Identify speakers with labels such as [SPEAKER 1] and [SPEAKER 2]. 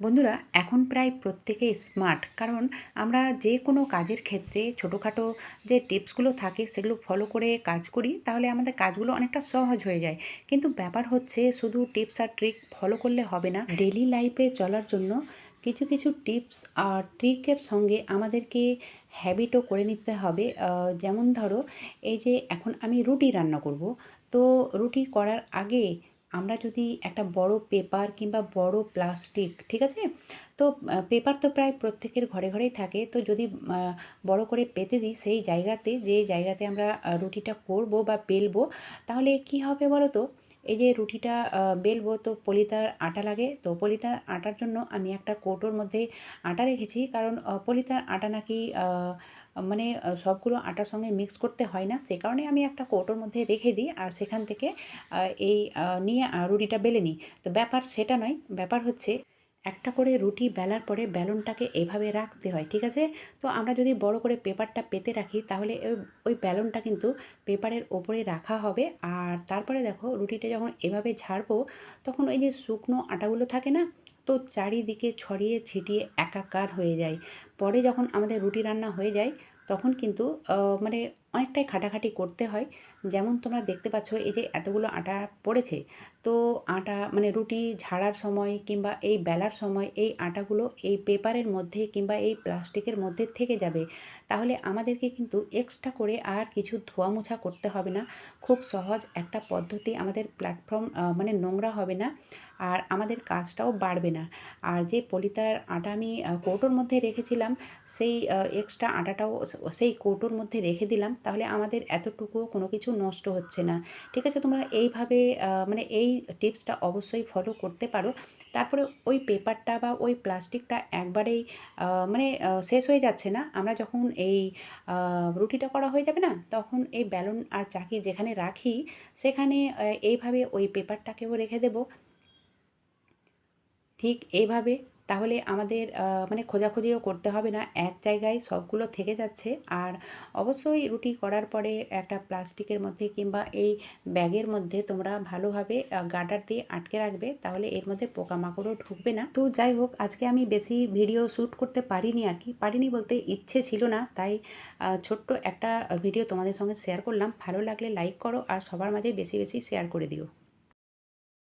[SPEAKER 1] বন্ধুরা, এখন প্রায় প্রত্যেকেই স্মার্ট কারণ আমরা যে কোনো কাজের ক্ষেত্রে ছোটোখাটো যে টিপসগুলো থাকে সেগুলো ফলো করে কাজ করি, তাহলে আমাদের কাজগুলো অনেকটা সহজ হয়ে যায়। কিন্তু ব্যাপার হচ্ছে শুধু টিপস আর ট্রিক ফলো করলে হবে না। ডেলি লাইফে চলার জন্য কিছু কিছু টিপস আর ট্রিকের সঙ্গে আমাদেরকে হ্যাবিটও করে নিতে হবে। যেমন ধরো, এই যে এখন আমি রুটি রান্না করব। তো রুটি করার আগে আমরা যদি একটা বড় পেপার কিংবা বড় প্লাস্টিক, ঠিক আছে? তো পেপার তো প্রায় প্রত্যেকের ঘরে ঘরেই থাকে। তো যদি বড় করে পেতে দিই সেই জায়গাতে, যে জায়গাতে আমরা রুটিটা করব বা বেলবো, তাহলে কি হবে বলো তো এই যে রুটিটা বেলবো তো পলিতার আটা লাগে। তো পলিতার আটার জন্য আমি একটা কৌটোর মধ্যে আটা রেখেছি। কারণ পলিতার আটা নাকি মানে সবগুলো আটার সঙ্গে মিক্স করতে হয় না। সে কারণে আমি একটা কৌটোর মধ্যে রেখে দিই আর সেখান থেকে এই নিয়ে রুটিটা বেলে নিই। তো ব্যাপার সেটা নয়। ব্যাপার হচ্ছে একটা করে রুটি বেলার পরে বেলনটাকে এভাবে রাখতে হয়, ঠিক আছে? তো আমরা যদি বড় করে পেপারটা পেতে রাখি, তাহলে ওই ওই বেলনটা কিন্তু পেপারের ওপরে রাখা হবে। আর তারপরে দেখো, রুটিটা যখন এভাবে ঝাড়বো, তখন ওই যে শুকনো আটাগুলো থাকে না, তো চারিদিকে ছড়িয়ে ছিটিয়ে একাকার হয়ে যায়। পরে যখন আমাদের রুটি রান্না হয়ে যায়, তখন কিন্তু মানে অনেকটাই খাটাখাটি করতে হয়। যেমন তোমরা দেখতে পাচ্ছ, এই যে এতগুলো আটা পড়েছে, তো আটা মানে রুটি ঝাড়ার সময় কিংবা এই বেলার সময় এই আটাগুলো এই পেপারের মধ্যে কিংবা এই প্লাস্টিকের মধ্যে থেকে যাবে। তাহলে আমাদেরকে কিন্তু এক্সট্রা করে আর কিছু ধোয়া মোছা করতে হবে না। খুব সহজ একটা পদ্ধতি আমাদের প্ল্যাটফর্ম মানে নোংরা হবে না আর আমাদের কাজটাও বাড়বে না। আর যে পলিতার আটা আমি কৌটোর মধ্যে রেখেছিলাম, সেই এক্সট্রা আটাটাও সেই কৌটোর মধ্যে রেখে দিলাম। তাহলে আমাদের এতটুকুও কোনো কিছু নষ্ট হচ্ছে না। ঠিক আছে? তোমরা এইভাবে মানে এই টিপসটা অবশ্যই ফলো করতে পারো। তারপরে ওই পেপারটা বা ওই প্লাস্টিকটা একবারেই মানে শেষ হয়ে যাচ্ছে না। আমরা যখন এই রুটিটা করা হয়ে যাবে না, তখন এই বেলুন আর চাকি যেখানে রাখি, সেখানে এইভাবে ওই পেপারটাকেও রেখে দেবো। ঠিক এইভাবে তাহলে আমাদের মানে খোঁজাখুঁজিও করতে হবে না। এক জায়গায় সবগুলো থেকে যাচ্ছে। আর অবশ্যই রুটি করার পরে একটা প্লাস্টিকের মধ্যে কিংবা এই ব্যাগের মধ্যে তোমরা ভালোভাবে গার্ডার দিয়ে আটকে রাখবে। তাহলে এর মধ্যে পোকামাকড়ও ঢুকবে না। তো যাই হোক, আজকে আমি বেশি ভিডিও শ্যুট করতে পারিনি আর কি। পারিনি বলতে ইচ্ছে ছিল না। তাই ছোট্ট একটা ভিডিও তোমাদের সঙ্গে শেয়ার করলাম। ভালো লাগলে লাইক করো আর সবার মাঝে বেশি বেশি শেয়ার করে দিও।